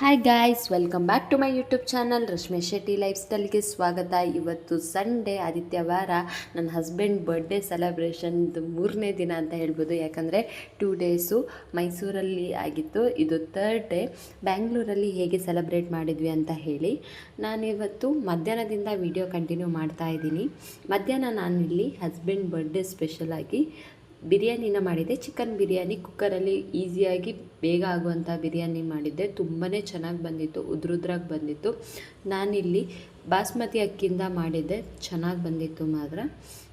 Hi guys welcome back to my YouTube channel Rashmi Shetty life ಸ್ಟೈಲ್ಗೆ ಸ್ವಾಗತ. ಇವತ್ತು Sunday ಆದಿತ್ಯವಾರ ನನ್ನ ಹಸ್ಬೆಂಡ್ ಬರ್ಡೇ ಸೆಲೆಬ್ರೇಷನ್ದು ಮೂರನೇ ದಿನ ಅಂತ ಹೇಳ್ಬೋದು. ಯಾಕಂದರೆ ಟೂ ಡೇಸು ಮೈಸೂರಲ್ಲಿ ಆಗಿತ್ತು. ಇದು ತರ್ಡ್ ಡೇ ಬ್ಯಾಂಗ್ಳೂರಲ್ಲಿ ಹೇಗೆ ಸೆಲೆಬ್ರೇಟ್ ಮಾಡಿದ್ವಿ ಅಂತ ಹೇಳಿ ನಾನಿವತ್ತು ಮಧ್ಯಾಹ್ನದಿಂದ ವಿಡಿಯೋ ಕಂಟಿನ್ಯೂ ಮಾಡ್ತಾ ಇದ್ದೀನಿ. ಮಧ್ಯಾಹ್ನ ನಾನಿಲ್ಲಿ ಹಸ್ಬೆಂಡ್ ಬರ್ಡೇ ಸ್ಪೆಷಲಾಗಿ ಬಿರಿಯಾನಿನ ಮಾಡಿದ್ದೆ. ಚಿಕನ್ ಬಿರಿಯಾನಿ ಕುಕ್ಕರಲ್ಲಿ ಈಸಿಯಾಗಿ ಬೇಗ ಆಗುವಂಥ ಬಿರಿಯಾನಿ ಮಾಡಿದ್ದೆ. ತುಂಬಾ ಚೆನ್ನಾಗಿ ಬಂದಿತ್ತು, ಉದ್ರುದ್ರಾಗಿ ಬಂದಿತ್ತು. ನಾನಿಲ್ಲಿ ಬಾಸ್ಮತಿ ಅಕ್ಕಿಯಿಂದ ಮಾಡಿದ್ದೆ. ಚೆನ್ನಾಗಿ ಬಂದಿತ್ತು ಮಾತ್ರ.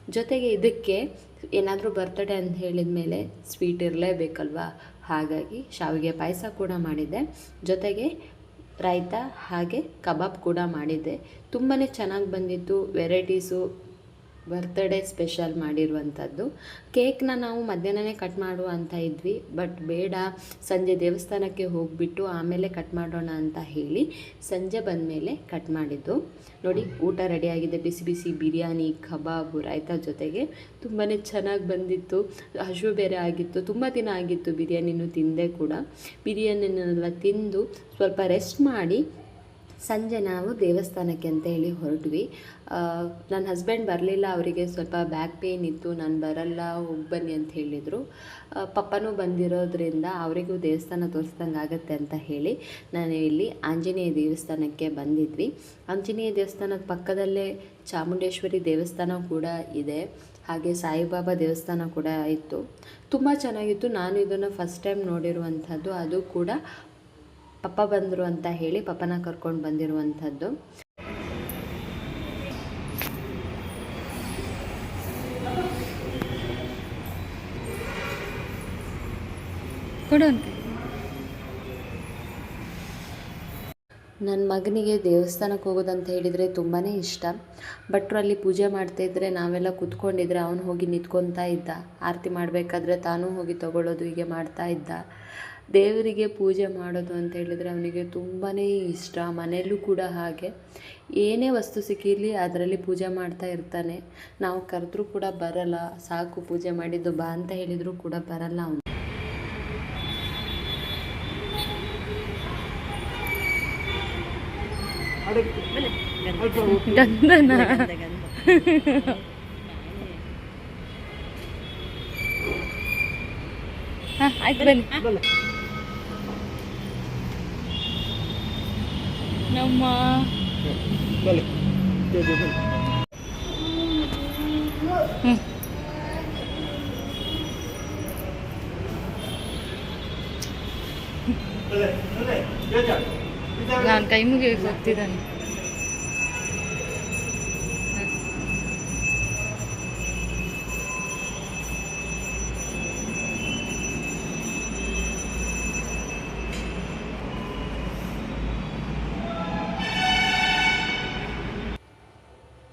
ಜೊತೆಗೆ ಇದಕ್ಕೆ ಏನಾದರೂ ಬರ್ತಡೇ ಅಂತ ಹೇಳಿದ ಮೇಲೆ ಸ್ವೀಟ್ ಇರಲೇಬೇಕಲ್ವಾ? ಹಾಗಾಗಿ ಶಾವಿಗೆ ಪಾಯಸ ಕೂಡ ಮಾಡಿದ್ದೆ. ಜೊತೆಗೆ ರಾಯ್ತ ಹಾಗೆ ಕಬಾಬ್ ಕೂಡ ಮಾಡಿದ್ದೆ. ತುಂಬಾ ಚೆನ್ನಾಗಿ ಬಂದಿತ್ತು, ವೆರೈಟೀಸು ಬರ್ತ್ಡೇ ಸ್ಪೆಷಲ್ ಮಾಡಿರುವಂಥದ್ದು. ಕೇಕ್ನ ನಾವು ಮಧ್ಯಾಹ್ನನೇ ಕಟ್ ಮಾಡುವ ಅಂತ ಇದ್ವಿ ಬಟ್ ಬೇಡ, ಸಂಜೆ ದೇವಸ್ಥಾನಕ್ಕೆ ಹೋಗಿಬಿಟ್ಟು ಆಮೇಲೆ ಕಟ್ ಮಾಡೋಣ ಅಂತ ಹೇಳಿ ಸಂಜೆ ಬಂದಮೇಲೆ ಕಟ್ ಮಾಡಿದ್ದು. ನೋಡಿ, ಊಟ ರೆಡಿಯಾಗಿದೆ ಬಿಸಿ ಬಿಸಿ ಬಿರಿಯಾನಿ, ಕಬಾಬು, ರಾಯ್ತ ಜೊತೆಗೆ ತುಂಬಾ ಚೆನ್ನಾಗಿ ಬಂದಿತ್ತು. ಹಸು ಬೇರೆ ಆಗಿತ್ತು, ತುಂಬ ದಿನ ಆಗಿತ್ತು ಬಿರಿಯಾನಿನೂ ತಿಂದೆ ಕೂಡ. ಬಿರಿಯಾನಿನೆಲ್ಲ ತಿಂದು ಸ್ವಲ್ಪ ರೆಸ್ಟ್ ಮಾಡಿ ಸಂಜೆ ನಾವು ದೇವಸ್ಥಾನಕ್ಕೆ ಅಂತ ಹೇಳಿ ಹೊರಟ್ವಿ ನನ್ನ ಹಸ್ಬೆಂಡ್ ಬರಲಿಲ್ಲ, ಅವರಿಗೆ ಸ್ವಲ್ಪ ಬ್ಯಾಕ್ ಪೇಯ್ನ್ ಇತ್ತು, ನಾನು ಬರಲ್ಲ, ಹೋಗಿ ಬನ್ನಿ ಅಂತ ಹೇಳಿದರು. ಪಪ್ಪನೂ ಬಂದಿರೋದ್ರಿಂದ ಅವರಿಗೂ ದೇವಸ್ಥಾನ ತೋರಿಸ್ದಂಗೆ ಆಗುತ್ತೆ ಅಂತ ಹೇಳಿ ನಾನು ಇಲ್ಲಿ ಆಂಜನೇಯ ದೇವಸ್ಥಾನಕ್ಕೆ ಬಂದಿದ್ವಿ. ಆಂಜನೇಯ ದೇವಸ್ಥಾನದ ಪಕ್ಕದಲ್ಲೇ ಚಾಮುಂಡೇಶ್ವರಿ ದೇವಸ್ಥಾನ ಕೂಡ ಇದೆ, ಹಾಗೆ ಸಾಯಿಬಾಬಾ ದೇವಸ್ಥಾನ ಕೂಡ ಇತ್ತು. ತುಂಬ ಚೆನ್ನಾಗಿತ್ತು. ನಾನು ಇದನ್ನು ಫಸ್ಟ್ ಟೈಮ್ ನೋಡಿರುವಂಥದ್ದು. ಅದು ಕೂಡ ಪಪ್ಪ ಬಂದರು ಅಂತ ಹೇಳಿ ಪಪ್ಪನ ಕರ್ಕೊಂಡು ಬಂದಿರುವಂಥದ್ದು. ಕೊಡು ನನ್ನ ಮಗನಿಗೆ ದೇವಸ್ಥಾನಕ್ಕೆ ಹೋಗೋದಂತ ಹೇಳಿದರೆ ತುಂಬಾ ಇಷ್ಟ. ಭಟ್ರು ಅಲ್ಲಿ ಪೂಜೆ ಮಾಡ್ತಾಯಿದ್ರೆ ನಾವೆಲ್ಲ ಕೂತ್ಕೊಂಡಿದ್ರೆ ಅವನು ಹೋಗಿ ನಿಂತ್ಕೊತಾ ಇದ್ದ. ಆರತಿ ಮಾಡಬೇಕಾದ್ರೆ ತಾನೂ ಹೋಗಿ ತಗೊಳ್ಳೋದು ಹೀಗೆ ಮಾಡ್ತಾ ಇದ್ದ. ದೇವರಿಗೆ ಪೂಜೆ ಮಾಡೋದು ಅಂತ ಹೇಳಿದರೆ ಅವನಿಗೆ ತುಂಬಾ ಇಷ್ಟ ಮನೆಯಲ್ಲೂ ಕೂಡ ಹಾಗೆ. ಏನೇ ವಸ್ತು ಸಿಕ್ಕಿರಲಿ ಅದರಲ್ಲಿ ಪೂಜೆ ಮಾಡ್ತಾ ಇರ್ತಾನೆ. ನಾವು ಕರೆದ್ರೂ ಕೂಡ ಬರಲ್ಲ ಸಾಕು ಪೂಜೆ ಮಾಡಿದ್ದು ಬಾ ಅಂತ ಹೇಳಿದರೂ ಕೂಡ ಬರಲ್ಲ ಅವನು. ಗಂಧನ? ಆಯ್ತು ಬನ್ನಿ. ನಮ್ಮ ಹ್ಮ್. ನಾನು ಕೈ ಮುಗಿಯಕ್ಕೆ ಹೋಗ್ತಿದ್ದಾನೆ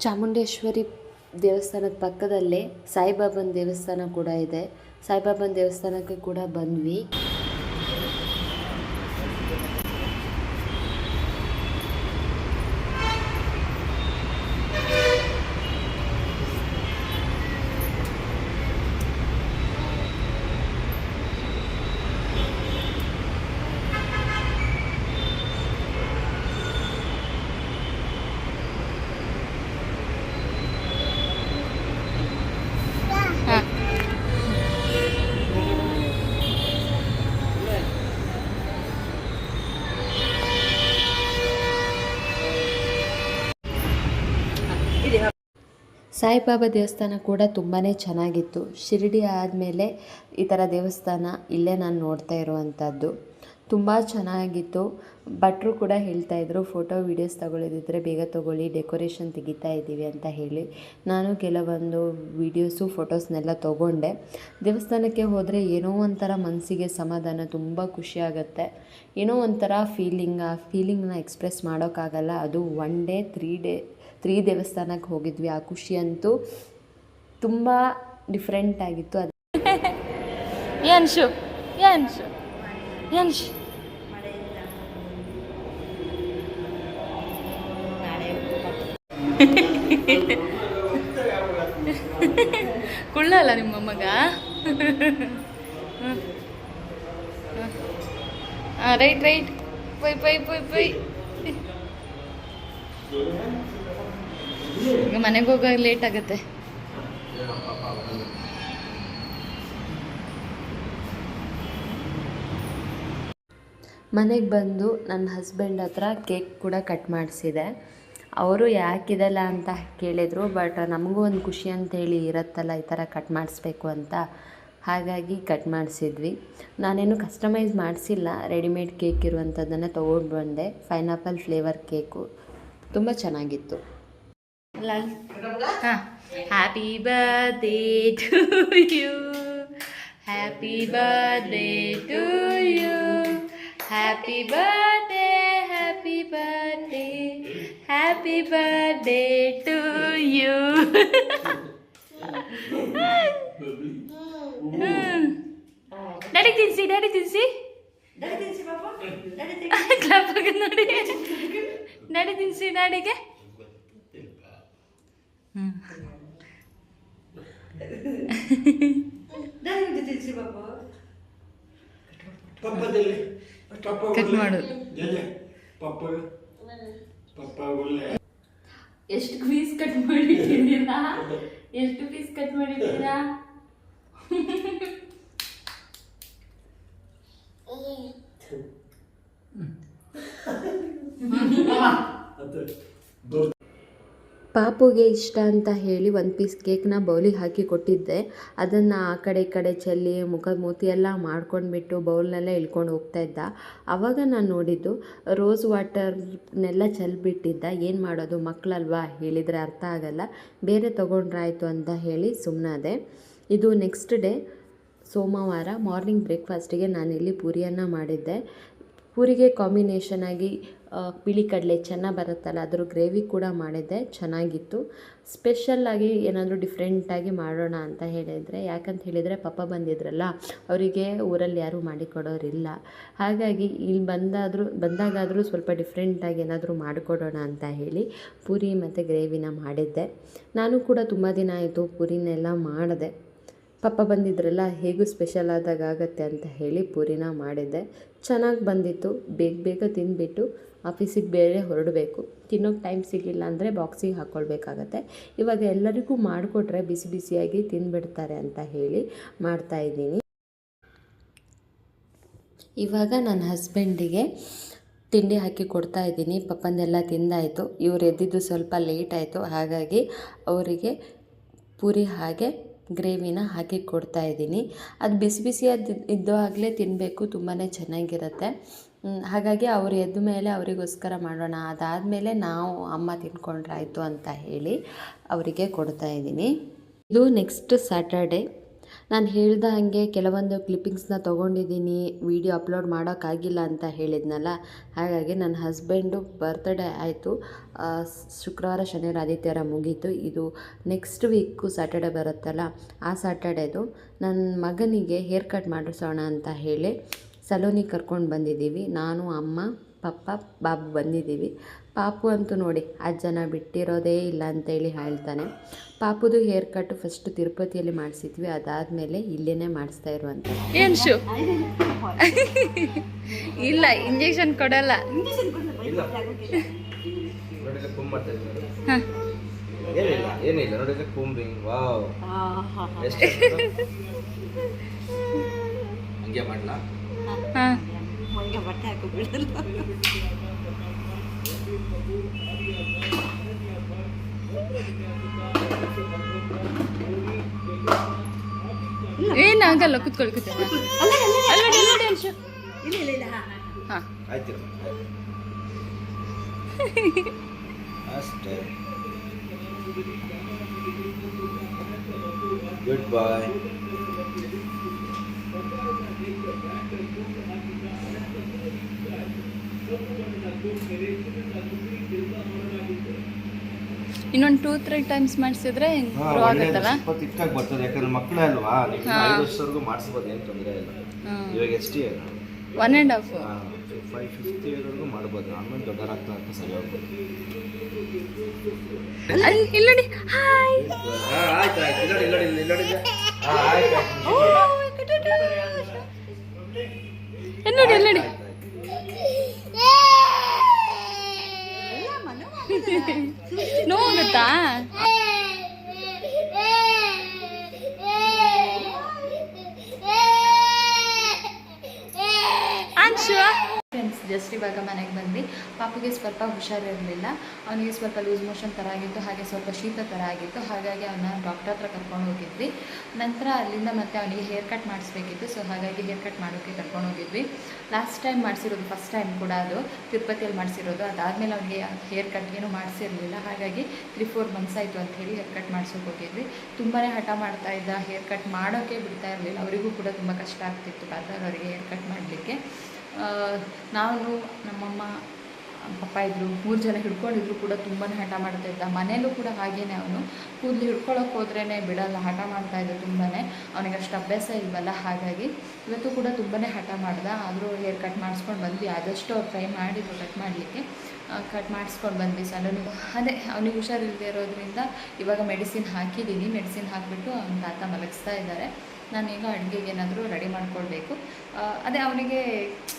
ಚಾಮುಂಡೇಶ್ವರಿ ದೇವಸ್ಥಾನದ ಪಕ್ಕದಲ್ಲೇ ಸಾಯಿಬಾಬನ ದೇವಸ್ಥಾನ ಕೂಡ ಇದೆ. ಸಾಯಿಬಾಬನ ದೇವಸ್ಥಾನಕ್ಕೆ ಕೂಡ ಬಂದ್ವಿ ಹಾಂ ಸಾಯಿಬಾಬಾ ದೇವಸ್ಥಾನ ಕೂಡ ತುಂಬಾ ಚೆನ್ನಾಗಿತ್ತು. ಶಿರಡಿ ಆದಮೇಲೆ ಈ ಥರ ದೇವಸ್ಥಾನ ಇಲ್ಲೇ ನಾನು ನೋಡ್ತಾ ಇರುವಂಥದ್ದು ತುಂಬ ಚೆನ್ನಾಗಿತ್ತು. ಭಟ್ರು ಕೂಡ ಹೇಳ್ತಾ ಇದ್ರು, ಫೋಟೋ, ವೀಡಿಯೋಸ್ ತಗೊಳ್ಳೋದಿದ್ರೆ ಬೇಗ ತೊಗೊಳ್ಳಿ, ಡೆಕೋರೇಷನ್ ತೆಗಿತಾ ಇದ್ದೀವಿ ಅಂತ ಹೇಳಿ. ನಾನು ಕೆಲವೊಂದು ವೀಡಿಯೋಸು, ಫೋಟೋಸ್ನೆಲ್ಲ ತೊಗೊಂಡೆ. ದೇವಸ್ಥಾನಕ್ಕೆ ಹೋದರೆ ಏನೋ ಒಂಥರ ಮನಸ್ಸಿಗೆ ಸಮಾಧಾನ, ತುಂಬ ಖುಷಿ ಆಗುತ್ತೆ. ಏನೋ ಒಂಥರ ಫೀಲಿಂಗ್ ಆ ಫೀಲಿಂಗ್ನ ಎಕ್ಸ್ಪ್ರೆಸ್ ಮಾಡೋಕ್ಕಾಗಲ್ಲ. ಅದು one day three day three ದೇವಸ್ಥಾನಕ್ಕೆ ಹೋಗಿದ್ವಿ ಆ ಖುಷಿ ಅಂತೂ ತುಂಬ ಡಿಫ್ರೆಂಟ್ ಆಗಿತ್ತು. ಅದು ಏನ್ಶು ಏನ್ಶು ಏನ್ಶು ಕುಳ್ಳಲ್ಲ ನಿಮ್ಮ ಮಗ ರೈಟ್ ರೈಟ್ ಪೈ ಪೈ ಪೈ ಪೈ. ಮನೆಗೆ ಹೋಗಾಗ ಲೇಟ್ ಆಗುತ್ತೆ. ಮನೆಗೆ ಬಂದು ನನ್ನ ಹಸ್ಬೆಂಡ್ ಹತ್ರ ಕೇಕ್ ಕೂಡ ಕಟ್ ಮಾಡಿಸಿದೆ. ಅವರು ಯಾಕಿದಲ್ಲ ಅಂತ ಕೇಳಿದರು ಬಟ್ ನಮಗೂ ಒಂದು ಖುಷಿ ಅಂತೇಳಿ ಇರುತ್ತಲ್ಲ ಈ ಥರ ಕಟ್ ಮಾಡಿಸ್ಬೇಕು ಅಂತ. ಹಾಗಾಗಿ ಕಟ್ ಮಾಡಿಸಿದ್ವಿ. ನಾನೇನು ಕಸ್ಟಮೈಸ್ ಮಾಡಿಸಿಲ್ಲ ರೆಡಿಮೇಡ್ ಕೇಕ್ ಇರುವಂಥದ್ದನ್ನು ತೊಗೊಂಡು ಬಂದೆ. ಪೈನಾಪಲ್ ಫ್ಲೇವರ್ ಕೇಕು ತುಂಬ ಚೆನ್ನಾಗಿತ್ತು. ಹಾಂ happy birthday to you happy birthday to you happy birthday happy birthday happy birthday to you daddy ತಿನ್ಸಿ daddy ತಿನ್ಸಿ ಕ್ಲಾಪ್ ಆಗೋದು ನೋಡಿ ಡ್ಯಾಡಿ ತಿನ್ಸಿ ಡ್ಯಾಡಿಗೆ ಪಪ್ಪದಲ್ಲಿ ಪಪ್ಪ ಕಟ್ ಮಾಡು ಪಪ್ಪ ಪಪ್ಪ ಒಳ್ಳೆ ಎಷ್ಟು ಪೀಸ್ ಕಟ್ ಮಾಡಿಟ್ಟಿದ್ದೀರಾ ಎಷ್ಟು ಪೀಸ್ ಕಟ್ ಮಾಡಿದ್ದೀರಾ ಅದು ಪಾಪುಗೆ ಇಷ್ಟ ಅಂತ ಹೇಳಿ ಒಂದು ಪೀಸ್ ಕೇಕ್ನ ಬೌಲಿಗೆ ಹಾಕಿ ಕೊಟ್ಟಿದ್ದೆ. ಅದನ್ನು ಆ ಕಡೆ ಈ ಕಡೆ ಚೆಲ್ಲಿ ಮುಖದ ಮೂತಿ ಎಲ್ಲ ಮಾಡ್ಕೊಂಡ್ಬಿಟ್ಟು ಬೌಲ್ನೆಲ್ಲ ಇಳ್ಕೊಂಡು ಹೋಗ್ತಾ ಇದ್ದ. ಆವಾಗ ನಾನು ನೋಡಿದ್ದು ರೋಸ್ ವಾಟರ್ನೆಲ್ಲ ಚೆಲ್ಬಿಟ್ಟಿದ್ದ. ಏನು ಮಾಡೋದು ಮಕ್ಕಳಲ್ವಾ ಹೇಳಿದರೆ ಅರ್ಥ ಆಗಲ್ಲ. ಬೇರೆ ತೊಗೊಂಡ್ರಾಯ್ತು ಅಂತ ಹೇಳಿ ಸುಮ್ಮನಾದೆ ಇದು ನೆಕ್ಸ್ಟ್ ಡೇ ಸೋಮವಾರ ಮಾರ್ನಿಂಗ್ ಬ್ರೇಕ್ಫಾಸ್ಟಿಗೆ ನಾನಿಲ್ಲಿ ಪೂರಿಯನ್ನು ಮಾಡಿದ್ದೆ. ಪೂರಿಗೆ ಕಾಂಬಿನೇಷನ್ ಆಗಿ ಬಿಳಿ ಕಡಲೆ ಚೆನ್ನಾಗಿ ಬರುತ್ತಲ್ಲ, ಅದ್ರ ಗ್ರೇವಿ ಕೂಡ ಮಾಡಿದ್ದೆ ಚೆನ್ನಾಗಿತ್ತು. ಸ್ಪೆಷಲ್ಲಾಗಿ ಏನಾದರೂ ಡಿಫ್ರೆಂಟಾಗಿ ಮಾಡೋಣ ಅಂತ ಹೇಳಿದರೆ, ಯಾಕಂತ ಹೇಳಿದರೆ ಪಪ್ಪ ಬಂದಿದ್ರಲ್ಲ, ಅವರಿಗೆ ಊರಲ್ಲಿ ಯಾರೂ ಮಾಡಿಕೊಡೋರಿಲ್ಲ ಹಾಗಾಗಿ ಇಲ್ಲಿ ಬಂದಾದರೂ, ಬಂದಾಗಾದರೂ ಸ್ವಲ್ಪ ಡಿಫ್ರೆಂಟಾಗಿ ಏನಾದರೂ ಮಾಡಿಕೊಡೋಣ ಅಂತ ಹೇಳಿ ಪೂರಿ ಮತ್ತು ಗ್ರೇವಿನ ಮಾಡಿದ್ದೆ. ನಾನು ಕೂಡ ತುಂಬ ದಿನ ಆಯಿತು ಪೂರಿನೆಲ್ಲ ಮಾಡಿದೆ. ಪಪ್ಪ ಬಂದಿದ್ರಲ್ಲ ಹೇಗೂ ಸ್ಪೆಷಲ್ ಆದಾಗ ಆಗತ್ತೆ ಅಂತ ಹೇಳಿ ಪೂರಿನ ಮಾಡಿದ್ದೆ. ಚೆನ್ನಾಗಿ ಬಂದಿತ್ತು. ಬೇಗ ಬೇಗ ತಿಂದುಬಿಟ್ಟು ಆಫೀಸಿಗೆ ಬೇರೆ ಹೊರಡಬೇಕು. ತಿನ್ನೋಕೆ ಟೈಮ್ ಸಿಗಲಿಲ್ಲ ಅಂದರೆ ಬಾಕ್ಸಿಗೆ ಹಾಕ್ಕೊಳ್ಬೇಕಾಗತ್ತೆ ಇವಾಗ ಎಲ್ಲರಿಗೂ ಮಾಡಿಕೊಟ್ರೆ ಬಿಸಿ ಬಿಸಿಯಾಗಿ ತಿಂದುಬಿಡ್ತಾರೆ ಅಂತ ಹೇಳಿ ಮಾಡ್ತಾಯಿದ್ದೀನಿ ಇವಾಗ ನನ್ನ ಹಸ್ಬೆಂಡಿಗೆ ತಿಂಡಿ ಹಾಕಿ ಕೊಡ್ತಾ ಇದ್ದೀನಿ. ಪಪ್ಪಂದೆಲ್ಲ ತಿಂದಾಯಿತು. ಇವ್ರು ಎದ್ದಿದ್ದು ಸ್ವಲ್ಪ ಲೇಟ್ ಆಯಿತು. ಹಾಗಾಗಿ ಅವರಿಗೆ ಪೂರಿ ಹಾಗೆ ಗ್ರೇವಿನ ಹಾಕಿ ಕೊಡ್ತಾ ಇದ್ದೀನಿ. ಅದು ಬಿಸಿ ಬಿಸಿಯಾದ ಇದ್ದಾಗಲೇ ತಿನ್ನಬೇಕು ತುಂಬಾ ಚೆನ್ನಾಗಿರುತ್ತೆ. ಹಾಗಾಗಿ ಅವರು ಎದ್ದ ಮೇಲೆ ಅವರಿಗೋಸ್ಕರ ಮಾಡೋಣ. ಅದಾದಮೇಲೆ ನಾವು ಅಮ್ಮ ತಿನ್ಕೊಂಡ್ರಾಯ್ತು ಅಂತ ಹೇಳಿ ಅವರಿಗೆ ಕೊಡ್ತಾ ಇದ್ದೀನಿ. ಇದು ನೆಕ್ಸ್ಟ್ ಸ್ಯಾಟರ್ಡೆ ನಾನು ಹೇಳ್ದ ಹಾಗೆ ಕೆಲವೊಂದು ಕ್ಲಿಪ್ಪಿಂಗ್ಸ್ನ ತೊಗೊಂಡಿದ್ದೀನಿ ವಿಡಿಯೋ ಅಪ್ಲೋಡ್ ಮಾಡೋಕ್ಕಾಗಿಲ್ಲ ಅಂತ ಹೇಳಿದ್ನಲ್ಲ, ಹಾಗಾಗಿ ನನ್ನ ಹಸ್ಬೆಂಡು ಬರ್ತ್ಡೇ ಆಯಿತು. ಶುಕ್ರವಾರ, ಶನಿವಾರ, ಆದಿತ್ಯವಾರ ಮುಗೀತು. ಇದು ನೆಕ್ಸ್ಟ್ ವೀಕು ಸ್ಯಾಟರ್ಡೆ ಬರುತ್ತಲ್ಲ, ಆ ಸ್ಯಾಟರ್ಡೇದು ನನ್ನ ಮಗನಿಗೆ ಹೇರ್ ಕಟ್ ಮಾಡಿಸೋಣ ಅಂತ ಹೇಳಿ ಸಲೋನಿಗೆ ಕರ್ಕೊಂಡು ಬಂದಿದ್ದೀವಿ. ನಾನು, ಅಮ್ಮ ಪಪ್ಪ ಬಾಬು ಬಂದಿದ್ದೀವಿ. ಪಾಪು ಅಂತೂ ನೋಡಿ ಅಜ್ಜನ ಬಿಟ್ಟಿರೋದೇ ಇಲ್ಲ ಅಂತೇಳಿ ಹೇಳ್ತಾನೆ. ಪಾಪುದು ಹೇರ್ ಕಟ್ ಫಸ್ಟ್ ತಿರುಪತಿಯಲ್ಲಿ ಮಾಡಿಸಿದ್ವಿ ಅದಾದಮೇಲೆ ಇಲ್ಲೇನೆ ಮಾಡಿಸ್ತಾ ಇರುವಂತ. ಏನ್ ಶು? ಇಲ್ಲ ಇಂಜೆಕ್ಷನ್ ಕೊಡಲ್ಲ. ಏನಿಲ್ಲ ಏನಿಲ್ಲ ನೋಡಿದ್ರೆ ಕುಂಬಿಂಗ್ ವಾವ್. ಹಂಗೆ ಮಾಡ್ಲಾ? ಹಾ ಏನಾಗಲ್ಲ ಕುತ್ಕೊಳ್ಳಿ ಕುತ್ಕೊಳ್ಳಿ. ಇಲ್ಲ ಹಾ. ಆಯ್ತು. ಅಷ್ಟೇ. Good boy. ಇನ್ನೊಂದು ಟೂ ತ್ರೀ ಟೈಮ್ಸ್ ಮಾಡಿಸಿದ್ರೆ ಗ್ರೋ ಆಗುತ್ತಲ್ಲ? ಸ್ವಲ್ಪ ತಿಕ್ಕಾಗಿ ಬರ್ತದೆ ಯಾಕಂದ್ರೆ ಮಕ್ಕಳೇ ಅಲ್ವಾ. ಐದು ಮಾಡಿಸ್ಬೋದು ಏನು ತೊಂದರೆ ಇಲ್ಲ. ಇವಾಗ ಎಷ್ಟು one and half five fifty ಇಯರ್ವರೆಗೂ ಮಾಡ್ಬೋದು. ಆಮೇಲೆ ದೊಡ್ಡರಾಗ್ತಾ ಅಂತ ಸರಿ ಹೋಗ್ಬೋದು ಇಲ್ಲಿ ನೋಡಿ. ಹಾಯ್ ಹಾ, ಆಯ್ತು ಆಯ್ತು. ಇಲ್ಲಿ ನೋಡಿ ಇಲ್ಲಿ ನೋಡಿ ಇಲ್ಲಿ ನೋಡಿ. ಹಾ, ಆಯ್ತು ಆಯ್ತು. ಓ ಇಲ್ಲಿ ನೋಡಿ ಇಲ್ಲಿ ನೋಡಿ? ನೋವುತ್ತಾ ಜಸ್ಟ್ ಇವಾಗ ಮನೆಗೆ ಬಂದ್ವಿ. ಪಾಪಿಗೆ ಸ್ವಲ್ಪ ಹುಷಾರಿರಲಿಲ್ಲ ಅವನಿಗೆ ಸ್ವಲ್ಪ ಲೂಸ್ ಮೋಷನ್ ಥರ ಆಗಿತ್ತು, ಹಾಗೆ ಸ್ವಲ್ಪ ಶೀತ ಥರ ಆಗಿತ್ತು. ಹಾಗಾಗಿ ಅವನ್ನ ಡಾಕ್ಟರ್ ಹತ್ರ ಕರ್ಕೊಂಡು ಹೋಗಿದ್ವಿ. ನಂತರ ಅಲ್ಲಿಂದ ಮತ್ತೆ ಅವನಿಗೆ ಹೇರ್ ಕಟ್ ಮಾಡಿಸ್ಬೇಕಿತ್ತು. ಸೊ ಹಾಗಾಗಿ ಹೇರ್ ಕಟ್ ಮಾಡೋಕ್ಕೆ ಕರ್ಕೊಂಡು ಹೋಗಿದ್ವಿ. ಲಾಸ್ಟ್ ಟೈಮ್ ಮಾಡಿಸಿರೋದು ಫಸ್ಟ್ ಟೈಮ್ ಕೂಡ ಅದು. ತಿರುಪತಿಯಲ್ಲಿ ಮಾಡಿಸಿರೋದು. ಅದಾದಮೇಲೆ ಅವನಿಗೆ ಹೇರ್ ಕಟ್ ಏನು ಮಾಡಿಸಿರಲಿಲ್ಲ. ಹಾಗಾಗಿ ತ್ರೀ ಫೋರ್ ಮಂತ್ಸ್ ಆಯಿತು ಅಂತ ಹೇಳಿ ಹೇರ್ ಕಟ್ ಮಾಡಿಸೋಕೆ ಹೋಗಿದ್ವಿ. ತುಂಬಾ ಹಠ ಮಾಡ್ತಾ ಇದ್ದ. ಹೇರ್ ಕಟ್ ಮಾಡೋಕ್ಕೆ ಬಿಡ್ತಾ ಇರಲಿಲ್ಲ. ಅವರಿಗೂ ಕೂಡ ತುಂಬ ಕಷ್ಟ ಆಗ್ತಿತ್ತು ಕಾತಾರ್ ಅವರಿಗೆ ಹೇರ್ ಕಟ್ ಮಾಡಲಿಕ್ಕೆ. ನಾನು, ನಮ್ಮಮ್ಮ, ಪಪ್ಪ ಇದ್ದರು ಮೂರು ಜನ ಹಿಡ್ಕೊಂಡಿದ್ರು ಕೂಡ ತುಂಬಾ ಹಠ ಮಾಡ್ತಾ ಇದ್ದ. ಮನೇಲೂ ಕೂಡ ಹಾಗೇನೆ ಅವನು. ಕೂದಲು ಹಿಡ್ಕೊಳಕ್ಕೆ ಹೋದ್ರೇ ಬಿಡಲ್ಲ, ಹಠ ಮಾಡ್ತಾ ಇದ್ದ ತುಂಬಾ ಅವನಿಗೆ ಅಷ್ಟು ಅಭ್ಯಾಸ ಇಲ್ವಲ್ಲ, ಹಾಗಾಗಿ ಇವತ್ತು ಕೂಡ ತುಂಬಾ ಹಠ ಮಾಡ್ದ. ಆದರೂ ಹೇರ್ ಕಟ್ ಮಾಡಿಸ್ಕೊಂಡು ಬಂದ್ವಿ. ಆದಷ್ಟು ಅವ್ರು ಟ್ರೈ ಮಾಡಿದ್ರು ಕಟ್ ಮಾಡಲಿಕ್ಕೆ. ಕಟ್ ಮಾಡಿಸ್ಕೊಂಡು ಬಂದ್ವಿ ಸಲೂನಿಗೆ ಅದೇ, ಅವನಿಗೆ ಹುಷಾರಿಲ್ಲದೆ ಇರೋದ್ರಿಂದ ಇವಾಗ ಮೆಡಿಸಿನ್ ಹಾಕಿದ್ದೀನಿ. ಮೆಡಿಸಿನ್ ಹಾಕಿಬಿಟ್ಟು ಅವ್ನ ತಾತ ಮಲಗಿಸ್ತಾ ಇದ್ದಾರೆ. ನಾನೀಗ ಅಡುಗೆಗೆ ಏನಾದರೂ ರೆಡಿ ಮಾಡಿಕೊಳ್ಬೇಕು. ಅದೇ ಅವನಿಗೆ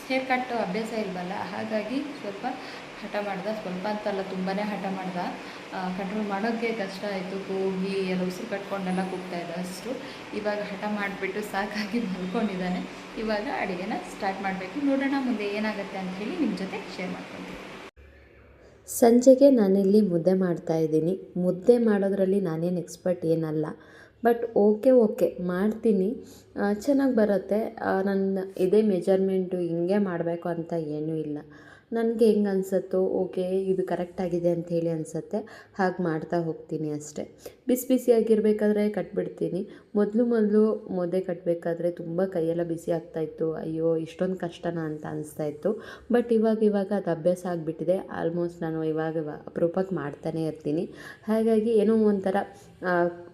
ಹೇರ್ ಕಟ್ ಅಭ್ಯಾಸ ಇಲ್ವಲ್ಲ, ಹಾಗಾಗಿ ಸ್ವಲ್ಪ ಹಠ ಮಾಡ್ದ. ಸ್ವಲ್ಪ ಅಂತಲ್ಲ ತುಂಬಾ ಹಠ ಮಾಡ್ದ. ಕಂಟ್ರೋಲ್ ಮಾಡೋಕ್ಕೆ ಕಷ್ಟ ಆಯಿತು. ಕೂಗಿ ಎಲ್ಲ ಉಸಿರು ಕಟ್ಕೊಂಡೆಲ್ಲ ಕೂಗ್ತಾ ಇದ್ದ ಅಷ್ಟು. ಇವಾಗ ಹಠ ಮಾಡಿಬಿಟ್ಟು ಸಾಕಾಗಿ ಮಲ್ಕೊಂಡಿದ್ದಾನೆ. ಇವಾಗ ಅಡುಗೆನ ಸ್ಟಾರ್ಟ್ ಮಾಡಬೇಕು. ನೋಡೋಣ ಮುಂದೆ ಏನಾಗುತ್ತೆ ಅಂತ ಹೇಳಿ ನಿಮ್ಮ ಜೊತೆ ಶೇರ್ ಮಾಡ್ಕೊತೀನಿ ಸಂಜೆಗೆ ನಾನಿಲ್ಲಿ ಮುದ್ದೆ ಮಾಡ್ತಾ ಇದ್ದೀನಿ. ಮುದ್ದೆ ಮಾಡೋದ್ರಲ್ಲಿ ನಾನೇನು ಎಕ್ಸ್ಪರ್ಟ್ ಏನಲ್ಲ. ಬಟ್ ಓಕೆ ಓಕೆ, ಮಾಡ್ತೀನಿ. ಚೆನ್ನಾಗಿ ಬರುತ್ತೆ. ನನ್ನ ಇದೇ ಮೆಜರ್ಮೆಂಟು ಹಿಂಗೆ ಮಾಡಬೇಕು ಅಂತ ಏನೂ ಇಲ್ಲ. ನನಗೆ ಹೆಂಗೆ ಅನಿಸುತ್ತೋ, ಓಕೆ, ಇದು ಕರೆಕ್ಟಾಗಿದೆ ಅಂತ ಹೇಳಿ ಅನಿಸುತ್ತೆ. ಹಾಗೆ ಮಾಡ್ತಾ ಹೋಗ್ತೀನಿ ಅಷ್ಟೇ. ಬಿಸಿ ಬಿಸಿಯಾಗಿರಬೇಕಾದ್ರೆ ಕಟ್ಬಿಡ್ತೀನಿ. ಮೊದಲು ಮೊದಲು ಮುದ್ದೆ ಕಟ್ಟಬೇಕಾದ್ರೆ ತುಂಬ ಕೈಯೆಲ್ಲ ಬಿಸಿ ಆಗ್ತಾಯಿತ್ತು ಅಯ್ಯೋ ಇಷ್ಟೊಂದು ಕಷ್ಟನಾ ಅಂತ ಅನಿಸ್ತಾ ಇತ್ತು. ಬಟ್ ಇವಾಗ ಇವಾಗ ಅದು ಅಭ್ಯಾಸ ಆಗಿಬಿಟ್ಟಿದೆ. ಆಲ್ಮೋಸ್ಟ್ ನಾನು ಇವಾಗ ಇವ- ಅಪರೂಪಕ್ಕೆ ಮಾಡ್ತಾನೆ ಇರ್ತೀನಿ. ಹಾಗಾಗಿ ಏನೋ ಒಂಥರ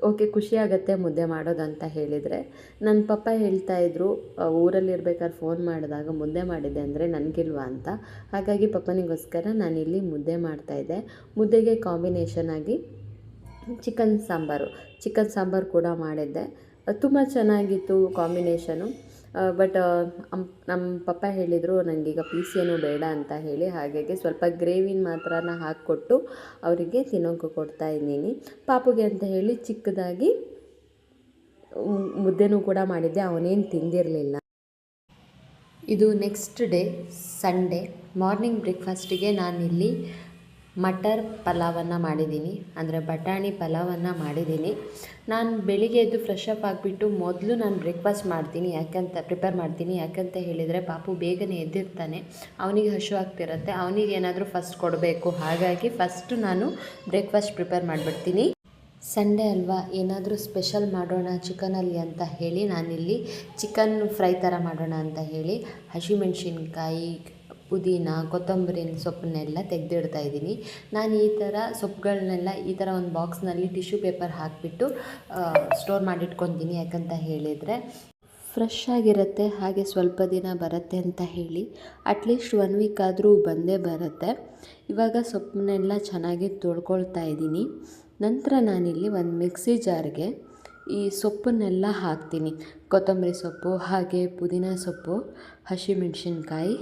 ಓಕೆ ಖುಷಿ ಆಗುತ್ತೆ ಮುದ್ದೆ ಮಾಡೋದಂತ ಹೇಳಿದರೆ. ನನ್ನ ಪಪ್ಪ ಹೇಳ್ತಾ ಇದ್ರು ಆ, ಊರಲ್ಲಿರ್ಬೇಕಾದ್ರೆ ಫೋನ್ ಮಾಡಿದಾಗ ಮುದ್ದೆ ಮಾಡಿದೆ ಅಂದರೆ ನನಗಿಲ್ವಾ ಅಂತ. ಹಾಗಾಗಿ ಪಪ್ಪನಿಗೋಸ್ಕರ ನಾನಿಲ್ಲಿ ಮುದ್ದೆ ಮಾಡ್ತಾಯಿದ್ದೆ ಮುದ್ದೆಗೆ ಕಾಂಬಿನೇಷನ್ ಆಗಿ ಚಿಕನ್ ಸಾಂಬಾರು. ಚಿಕನ್ ಸಾಂಬಾರು ಕೂಡ ಮಾಡಿದ್ದೆ. ತುಂಬ ಚೆನ್ನಾಗಿತ್ತು ಕಾಂಬಿನೇಷನು. ಬಟ್ ನಮ್ಮ ಪಪ್ಪ ಹೇಳಿದರು ನನಗೀಗ ಪೀಸ್ ಏನು ಬೇಡ ಅಂತ ಹೇಳಿ. ಹಾಗಾಗಿ ಸ್ವಲ್ಪ ಗ್ರೇವಿನ ಮಾತ್ರನ ಹಾಕಿಕೊಟ್ಟು ಅವರಿಗೆ ತಿನ್ನೋಕೆ ಕೊಡ್ತಾ ಇದ್ದೀನಿ. ಪಾಪುಗೆ ಅಂತ ಹೇಳಿ ಚಿಕ್ಕದಾಗಿ ಮುದ್ದೆನೂ ಕೂಡ ಮಾಡಿದ್ದೆ. ಅವನೇನು ತಿಂದಿರಲಿಲ್ಲ. ಇದು ನೆಕ್ಸ್ಟ್ ಡೇ, ಸಂಡೇ. ಮಾರ್ನಿಂಗ್ ಬ್ರೇಕ್ಫಾಸ್ಟಿಗೆ ನಾನಿಲ್ಲಿ ಮಟರ್ ಪಲಾವನ್ನು ಮಾಡಿದ್ದೀನಿ. ಅಂದರೆ ಬಟಾಣಿ ಪಲಾವನ್ನು ಮಾಡಿದ್ದೀನಿ. ನಾನು ಬೆಳಿಗ್ಗೆ ಎದ್ದು ಫ್ರೆಶ್ ಅಪ್ ಆಗಿಬಿಟ್ಟು ಮೊದಲು ನಾನು ಬ್ರೇಕ್ಫಾಸ್ಟ್ ಮಾಡ್ತೀನಿ. ಯಾಕಂತ ಪ್ರಿಪೇರ್ ಮಾಡ್ತೀನಿ. ಯಾಕಂತ ಹೇಳಿದರೆ ಪಾಪು ಬೇಗನೆ ಎದ್ದಿರ್ತಾನೆ. ಅವನಿಗೆ ಹಶು ಆಗ್ತಿರತ್ತೆ. ಅವನಿಗೆ ಏನಾದರೂ ಫಸ್ಟ್ ಕೊಡಬೇಕು. ಹಾಗಾಗಿ ಫಸ್ಟು ನಾನು ಬ್ರೇಕ್ಫಾಸ್ಟ್ ಪ್ರಿಪೇರ್ ಮಾಡಿಬಿಡ್ತೀನಿ. ಸಂಡೇ ಅಲ್ವಾ? ಏನಾದರೂ ಸ್ಪೆಷಲ್ ಮಾಡೋಣ ಚಿಕನಲ್ಲಿ ಅಂತ ಹೇಳಿ ನಾನಿಲ್ಲಿ ಚಿಕನ್ ಫ್ರೈ ಥರ ಮಾಡೋಣ ಅಂತ ಹೇಳಿ. ಹಸಿಮೆಣ್ಸಿನ್ಕಾಯಿ ಪುದೀನ, ಕೊತ್ತಂಬರಿನ ಸೊಪ್ಪನ್ನೆಲ್ಲ ತೆಗೆದಿಡ್ತಾ ಇದ್ದೀನಿ. ನಾನು ಈ ಥರ ಸೊಪ್ಪುಗಳನ್ನೆಲ್ಲ ಈ ಥರ ಒಂದು ಬಾಕ್ಸ್ನಲ್ಲಿ ಟಿಶ್ಯೂ ಪೇಪರ್ ಹಾಕಿಬಿಟ್ಟು ಸ್ಟೋರ್ ಮಾಡಿಟ್ಕೊತೀನಿ ಯಾಕಂತ ಹೇಳಿದರೆ. ಫ್ರೆಶ್ ಆಗಿರುತ್ತೆ, ಹಾಗೆ ಸ್ವಲ್ಪ ದಿನ ಬರುತ್ತೆ ಅಂತ ಹೇಳಿ. ಅಟ್ಲೀಸ್ಟ್ ಒನ್ ವೀಕ್ ಆದರೂ ಬಂದೇ ಬರುತ್ತೆ. ಇವಾಗ ಸೊಪ್ಪನ್ನೆಲ್ಲ ಚೆನ್ನಾಗಿ ತೊಳ್ಕೊಳ್ತಾ ಇದ್ದೀನಿ. ನಂತರ ನಾನಿಲ್ಲಿ ಒಂದು ಮಿಕ್ಸಿ ಜಾರ್ಗೆ ಈ ಸೊಪ್ಪನ್ನೆಲ್ಲ ಹಾಕ್ತೀನಿ. ಕೊತ್ತಂಬರಿ ಸೊಪ್ಪು, ಹಾಗೆ ಪುದೀನ ಸೊಪ್ಪು, ಹಸಿಮೆಣ್ಸಿನ್ಕಾಯಿ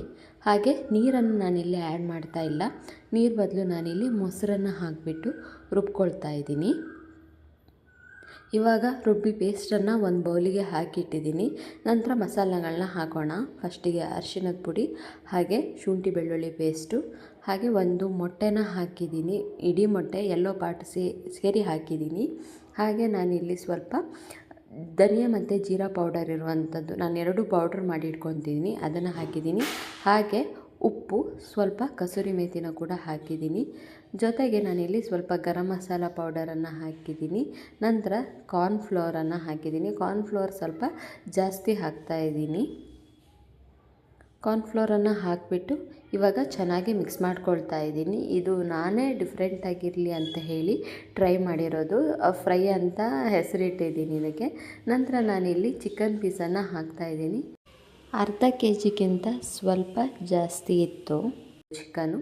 ಹಾಗೆ ನೀರನ್ನು ನಾನಿಲ್ಲಿ ಆ್ಯಡ್ ಮಾಡ್ತಾ ಇಲ್ಲ. ನೀರು ಬದಲು ನಾನಿಲ್ಲಿ ಮೊಸರನ್ನು ಹಾಕಿಬಿಟ್ಟು ರುಬ್ಕೊಳ್ತಾ ಇದ್ದೀನಿ. ಇವಾಗ ರುಬ್ಬಿ ಪೇಸ್ಟನ್ನು ಒಂದು ಬೌಲಿಗೆ ಹಾಕಿಟ್ಟಿದ್ದೀನಿ. ನಂತರ ಮಸಾಲೆಗಳನ್ನ ಹಾಕೋಣ. ಫಸ್ಟಿಗೆ ಅರಿಶಿಣದ ಪುಡಿ, ಹಾಗೆ ಶುಂಠಿ ಬೆಳ್ಳುಳ್ಳಿ ಪೇಸ್ಟು ಹಾಗೆ ಒಂದು ಮೊಟ್ಟೆನ ಹಾಕಿದ್ದೀನಿ. ಇಡೀ ಮೊಟ್ಟೆ ಎಲ್ಲೋ ಪಾರ್ಟ್ ಸೇ, ಸೇರಿ ಹಾಕಿದ್ದೀನಿ. ಹಾಗೆ ನಾನಿಲ್ಲಿ ಸ್ವಲ್ಪ ಧನಿಯಾ ಮತ್ತು ಜೀರಾ ಪೌಡರ್ ಇರುವಂಥದ್ದು ನಾನು ಎರಡು ಪೌಡ್ರ್ ಮಾಡಿ ಇಟ್ಕೊತಿದ್ದೀನಿ ಅದನ್ನು ಹಾಕಿದ್ದೀನಿ. ಹಾಗೆ ಉಪ್ಪು, ಸ್ವಲ್ಪ ಕಸೂರಿ ಮೇಥಿನ ಕೂಡ ಹಾಕಿದ್ದೀನಿ. ಜೊತೆಗೆ ನಾನಿಲ್ಲಿ ಸ್ವಲ್ಪ ಗರಂ ಮಸಾಲ ಪೌಡರನ್ನು ಹಾಕಿದ್ದೀನಿ. ನಂತರ ಕಾರ್ನ್ಫ್ಲೋರನ್ನು ಹಾಕಿದ್ದೀನಿ. ಕಾರ್ನ್ಫ್ಲೋರ್ ಸ್ವಲ್ಪ ಜಾಸ್ತಿ ಹಾಕ್ತಾ ಇದ್ದೀನಿ. ಕಾರ್ನ್ಫ್ಲೋರನ್ನು ಹಾಕಿಬಿಟ್ಟು ಇವಾಗ ಚೆನ್ನಾಗಿ ಮಿಕ್ಸ್ ಮಾಡ್ಕೊಳ್ತಾ ಇದ್ದೀನಿ. ಇದು ನಾನೇ ಡಿಫ್ರೆಂಟಾಗಿರಲಿ ಅಂತ ಹೇಳಿ ಟ್ರೈ ಮಾಡಿರೋದು. ಫ್ರೈ ಅಂತ ಹೆಸರಿಟ್ಟಿದ್ದೀನಿ ಇದಕ್ಕೆ. ನಂತರ ನಾನಿಲ್ಲಿ ಚಿಕನ್ ಪೀಸನ್ನು ಹಾಕ್ತಾಯಿದ್ದೀನಿ ಅರ್ಧ ಕೆ ಜಿಗಿಂತ ಸ್ವಲ್ಪ ಜಾಸ್ತಿ ಇತ್ತು. ಚಿಕನು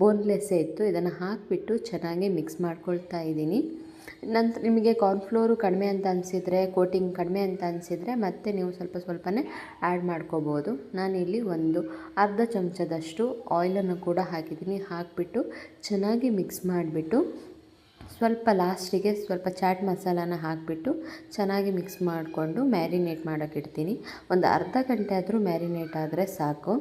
ಬೋನ್ಲೆಸ್ಸೇ ಇತ್ತು. ಇದನ್ನು ಹಾಕಿಬಿಟ್ಟು ಚೆನ್ನಾಗಿ ಮಿಕ್ಸ್ ಮಾಡ್ಕೊಳ್ತಾ ಇದ್ದೀನಿ. ನಂತರ ನಿಮಗೆ ಕಾರ್ನ್ಫ್ಲೋರು ಕಡಿಮೆ ಅಂತ ಅನಿಸಿದರೆ ಕೋಟಿಂಗ್ ಕಡಿಮೆ ಅಂತ ಅನಿಸಿದರೆ ಮತ್ತೆ ನೀವು ಸ್ವಲ್ಪ ಸ್ವಲ್ಪನೇ ಆ್ಯಡ್ ಮಾಡ್ಕೋಬೋದು. ನಾನಿಲ್ಲಿ ಒಂದು ಅರ್ಧ ಚಮಚದಷ್ಟು ಆಯಿಲನ್ನು ಕೂಡ ಹಾಕಿದ್ದೀನಿ. ಹಾಕಿಬಿಟ್ಟು ಚೆನ್ನಾಗಿ ಮಿಕ್ಸ್ ಮಾಡಿಬಿಟ್ಟು ಸ್ವಲ್ಪ ಲಾಸ್ಟಿಗೆ ಸ್ವಲ್ಪ ಚಾಟ್ ಮಸಾಲಾನ ಹಾಕಿಬಿಟ್ಟು ಚೆನ್ನಾಗಿ ಮಿಕ್ಸ್ ಮಾಡಿಕೊಂಡು ಮ್ಯಾರಿನೇಟ್ ಮಾಡೋಕ್ಕಿಡ್ತೀನಿ ಒಂದು ಅರ್ಧ ಗಂಟೆ ಆದರೂ ಮ್ಯಾರಿನೇಟ್ ಆದರೆ ಸಾಕು.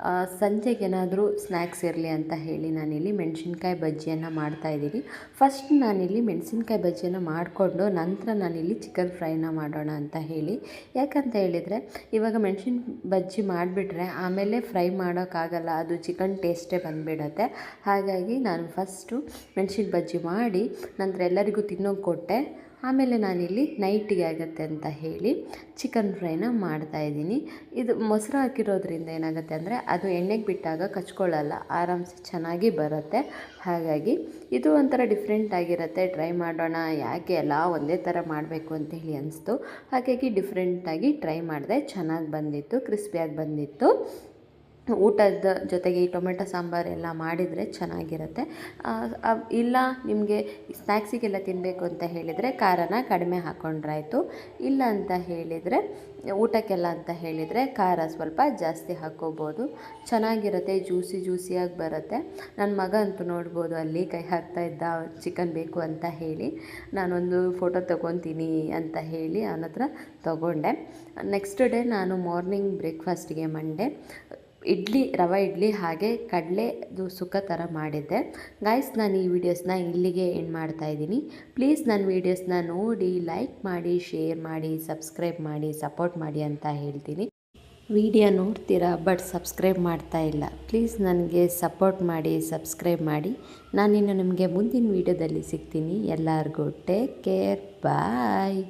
ಆ, ಸಂಜೆಗೆ ಏನಾದರೂ ಸ್ನ್ಯಾಕ್ಸ್ ಇರಲಿ ಅಂತ ಹೇಳಿ ನಾನಿಲ್ಲಿ ಮೆಣಸಿನ್ಕಾಯಿ ಬಜ್ಜಿಯನ್ನು ಮಾಡ್ತಾಯಿದ್ದೀನಿ ಫಸ್ಟ್ ನಾನಿಲ್ಲಿ ಮೆಣಸಿನ್ಕಾಯಿ ಬಜ್ಜಿಯನ್ನು ಮಾಡಿಕೊಂಡು ನಂತರ ನಾನಿಲ್ಲಿ ಚಿಕನ್ ಫ್ರೈನ ಮಾಡೋಣ ಅಂತ ಹೇಳಿ. ಯಾಕಂತ ಹೇಳಿದರೆ ಇವಾಗ ಮೆಣಸಿನ ಬಜ್ಜಿ ಮಾಡಿಬಿಟ್ರೆ ಆಮೇಲೆ ಫ್ರೈ ಮಾಡೋಕ್ಕಾಗಲ್ಲ ಅದು ಚಿಕನ್ ಟೇಸ್ಟೇ ಬಂದುಬಿಡತ್ತೆ. ಹಾಗಾಗಿ ನಾನು ಫಸ್ಟು ಮೆಣಸಿನ ಬಜ್ಜಿ ಮಾಡಿ ನಂತರ ಎಲ್ಲರಿಗೂ ತಿನ್ನೋಕ್ಕೆ ಕೊಟ್ಟೆ. ಆಮೇಲೆ ನಾನಿಲ್ಲಿ ನೈಟಿಗೆ ಆಗುತ್ತೆ ಅಂತ ಹೇಳಿ ಚಿಕನ್ ಫ್ರೈನ ಮಾಡ್ತಾಯಿದ್ದೀನಿ ಇದು ಮೊಸರು ಹಾಕಿರೋದ್ರಿಂದ ಏನಾಗುತ್ತೆ ಅಂದರೆ ಅದು ಎಣ್ಣೆಗೆ ಬಿಟ್ಟಾಗ ಕಚ್ಕೊಳ್ಳಲ್ಲ, ಆರಾಮ್ಸೆ ಚೆನ್ನಾಗಿ ಬರುತ್ತೆ. ಹಾಗಾಗಿ ಇದು ಒಂಥರ ಡಿಫ್ರೆಂಟ್ ಆಗಿರುತ್ತೆ. ಟ್ರೈ ಮಾಡೋಣ, ಯಾಕೆ ಎಲ್ಲ ಒಂದೇ ಥರ ಮಾಡಬೇಕು ಅಂತ ಹೇಳಿ ಅನಿಸ್ತು. ಹಾಗಾಗಿ ಡಿಫ್ರೆಂಟಾಗಿ ಟ್ರೈ ಮಾಡಿದೆ, ಚೆನ್ನಾಗಿ ಬಂದಿತ್ತು ಕ್ರಿಸ್ಪಿಯಾಗಿ ಬಂದಿತ್ತು. ಊಟದ ಜೊತೆಗೆ ಈ ಟೊಮೆಟೊ ಸಾಂಬಾರು ಎಲ್ಲ ಮಾಡಿದರೆ ಚೆನ್ನಾಗಿರುತ್ತೆ. ಇಲ್ಲ ನಿಮಗೆ ಸ್ನ್ಯಾಕ್ಸಿಗೆಲ್ಲ ತಿನ್ನಬೇಕು ಅಂತ ಹೇಳಿದರೆ ಖಾರನ ಕಡಿಮೆ ಹಾಕ್ಕೊಂಡ್ರಾಯ್ತು ಇಲ್ಲ ಅಂತ ಹೇಳಿದರೆ, ಊಟಕ್ಕೆಲ್ಲ ಅಂತ ಹೇಳಿದರೆ ಖಾರ ಸ್ವಲ್ಪ ಜಾಸ್ತಿ ಹಾಕ್ಕೋಬೋದು ಚೆನ್ನಾಗಿರುತ್ತೆ, ಜ್ಯೂಸಿ ಜ್ಯೂಸಿಯಾಗಿ ಬರುತ್ತೆ. ನನ್ನ ಮಗ ಅಂತೂ ನೋಡ್ಬೋದು ಅಲ್ಲಿ ಕೈ ಹಾಕ್ತಾ ಇದ್ದ, ಚಿಕನ್ ಬೇಕು ಅಂತ ಹೇಳಿ, ನಾನೊಂದು ಫೋಟೋ ತೊಗೊತೀನಿ ಅಂತ ಹೇಳಿ ಅವನ ಹತ್ರ ತೊಗೊಂಡೆ. ನೆಕ್ಸ್ಟ್ ಡೇ ನಾನು ಮಾರ್ನಿಂಗ್ ಬ್ರೇಕ್ಫಾಸ್ಟಿಗೆ ಮಂಡೆ. ಇಡ್ಲಿ, ರವೆ, ಇಡ್ಲಿ ಹಾಗೆ ಕಡಲೆದು ಸುಖ ಥರ ಮಾಡಿದ್ದೆ. ಗಾಯ್ಸ್ ನಾನು ಈ ವಿಡಿಯೋಸ್ನ ಇಲ್ಲಿಗೆ ಎಂಡ್ ಮಾಡ್ತಾ ಇದ್ದೀನಿ. ಪ್ಲೀಸ್ ನನ್ನ ವೀಡಿಯೋಸ್ನ ನೋಡಿ ಲೈಕ್ ಮಾಡಿ ಶೇರ್ ಮಾಡಿ ಸಬ್ಸ್ಕ್ರೈಬ್ ಮಾಡಿ ಸಪೋರ್ಟ್ ಮಾಡಿ ಅಂತ ಹೇಳ್ತೀನಿ. ವಿಡಿಯೋ ನೋಡ್ತೀರಾ ಬಟ್ ಸಬ್ಸ್ಕ್ರೈಬ್ ಮಾಡ್ತಾ ಇಲ್ಲ. ಪ್ಲೀಸ್ ನನಗೆ ಸಪೋರ್ಟ್ ಮಾಡಿ ಸಬ್ಸ್ಕ್ರೈಬ್ ಮಾಡಿ. ನಾನಿನ್ನು ನಿಮಗೆ ಮುಂದಿನ ವೀಡಿಯೋದಲ್ಲಿ ಸಿಗ್ತೀನಿ. ಎಲ್ಲರಿಗೂ ಟೇಕ್ ಕೇರ್ ಬಾಯ್